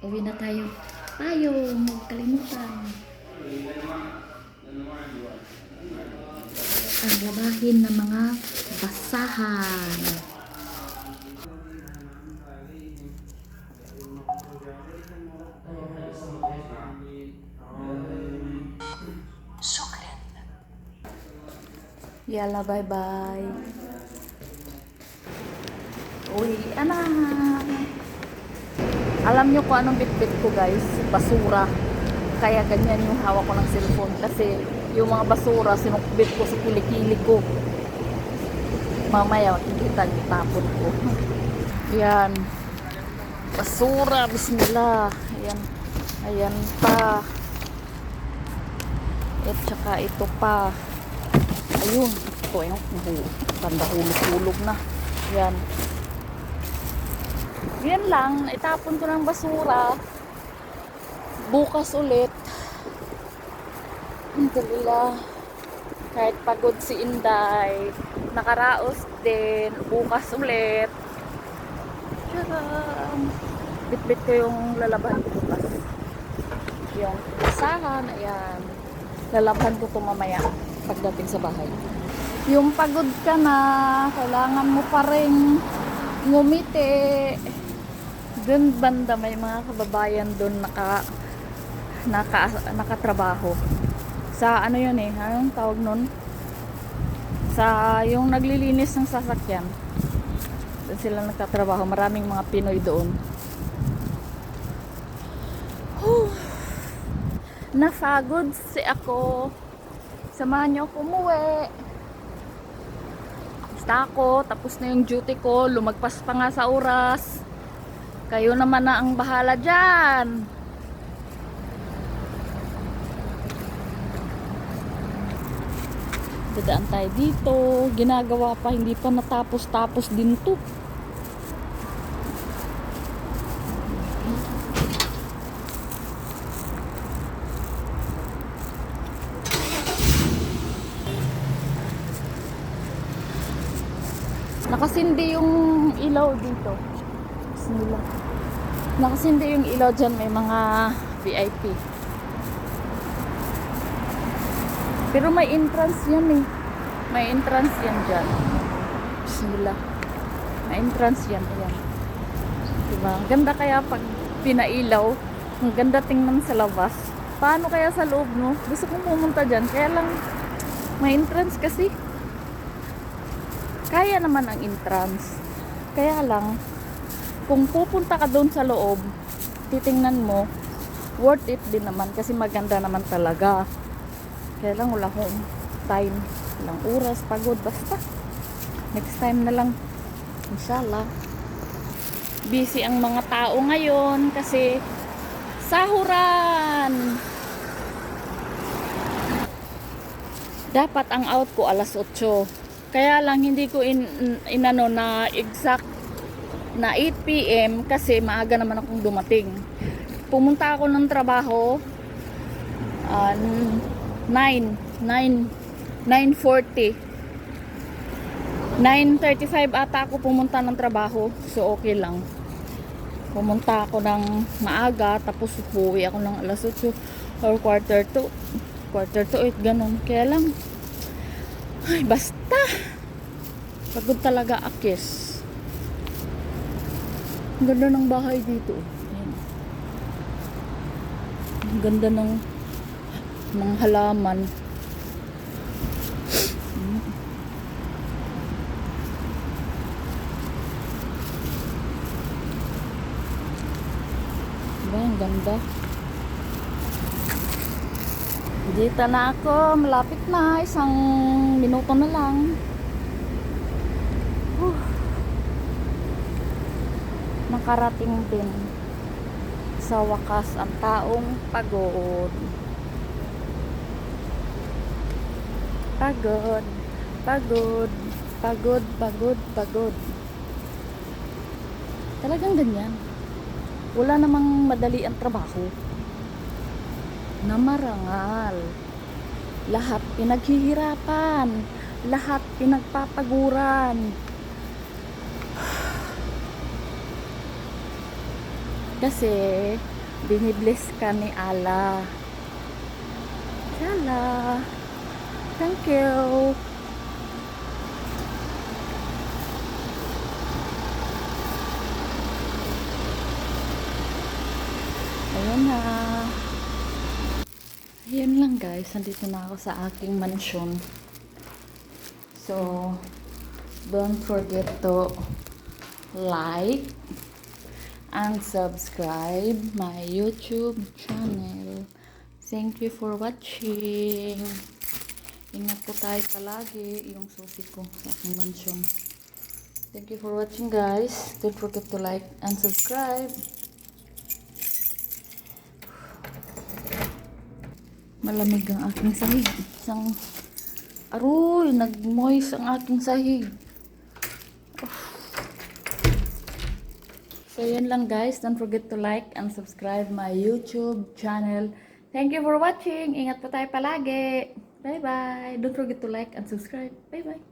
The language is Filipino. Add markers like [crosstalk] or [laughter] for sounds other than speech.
Uwi na tayo. Tayo, huwag kalimutan. Ang labahin ng mga basahan. Yala, bye-bye. Uy, anak. Alam nyo kung anong bitbit ko guys? Basura. Kaya ganyan yung hawak ko ng cellphone. Kasi yung mga basura, sinukbit ko sa kilikili ko. Mamaya, makikita yung tapon ko. [laughs] Yan. Basura, bismillah. Ayan. Ayan pa. At saka ito pa. Ayun. Ito, ayun. Tanda hulog-hulog na. Yan. Yan lang. Itapon ko ng basura. Bukas ulit. Alhamdulillah. Kahit pagod si Inday. Nakaraos din. Bukas ulit. Tcharam! Bit-bit ko yung lalaban ko bukas. Yung basahan. Ayan. Lalaban ko ito mamaya pagdating sa bahay. Yung pagod ka na, kailangan mo pa rin ngumiti. Doon banda may mga kababayan doon naka, naka nakatrabaho. Sa ano yun eh, anong tawag nun? Sa yung naglilinis ng sasakyan. Doon sila nagtatrabaho. Maraming mga Pinoy doon. Whew. Nafagod si ako. Samahan niyo ako umuwi. Basta ako, tapos na yung duty ko, lumagpas pa nga sa oras. Kayo naman na ang bahala dyan. Dadaan tayo dito. Ginagawa pa, hindi pa natapos-tapos din to. Nakasindi yung ilaw dito. Bismillah. Nakasindi yung ilaw dyan. May mga VIP. Pero may entrance yan eh. May entrance yan dyan. Bismillah. May entrance yan. Ayan. Diba? Ang ganda kaya pag pinailaw. Ang ganda tingnan sa labas. Paano kaya sa loob, no? Gusto kong pumunta dyan. Kaya lang, may entrance kasi. Kaya naman ang entrance. Kaya lang, kung pupunta ka doon sa loob, titingnan mo, worth it din naman kasi maganda naman talaga. Kaya lang wala akong time. Walang oras, pagod, basta. Next time na lang. Inshallah. Busy ang mga tao ngayon kasi sahuran. Dapat ang out ko alas 8. Kaya lang hindi ko in, inano na exact na 8 p.m. kasi maaga naman akong dumating. Pumunta ako ng trabaho uh, 9 9 9:40 9.35 ata ako pumunta ng trabaho so okay lang pumunta ako ng maaga tapos uwi ako ng alas 8 or quarter to quarter to 8 ganun kaya lang ay basta pagod talaga akis ganda ng bahay dito ang ganda ng ng halaman. Diba, ang ganda. Dito na ako, malapit na, isang minuto na lang. Nakarating din sa wakas ang taong pagod. Pagod, pagod, pagod, pagod, pagod. Talagang ganyan. Wala namang madali ang trabaho. Na marangal. Lahat pinaghihirapan. Lahat pinagpapaguran. Kasi, binibless ka ni Allah. Yala. Thank you. Ayan na. Ayan lang guys. Nandito na ako sa aking mansion. So, don't forget to like and subscribe my YouTube channel. Thank you for watching. Ingat po tayo palagi yung susi ko sa aking mansion. Thank you for watching guys. Don't forget to like and subscribe. Malamig ang aking sahig. Isang aroy, nag-moist ang aking sahig. So, yun lang guys. Don't forget to like and subscribe my YouTube channel. Thank you for watching. Ingat po tayo palagi. Bye-bye. Don't forget to like and subscribe. Bye-bye.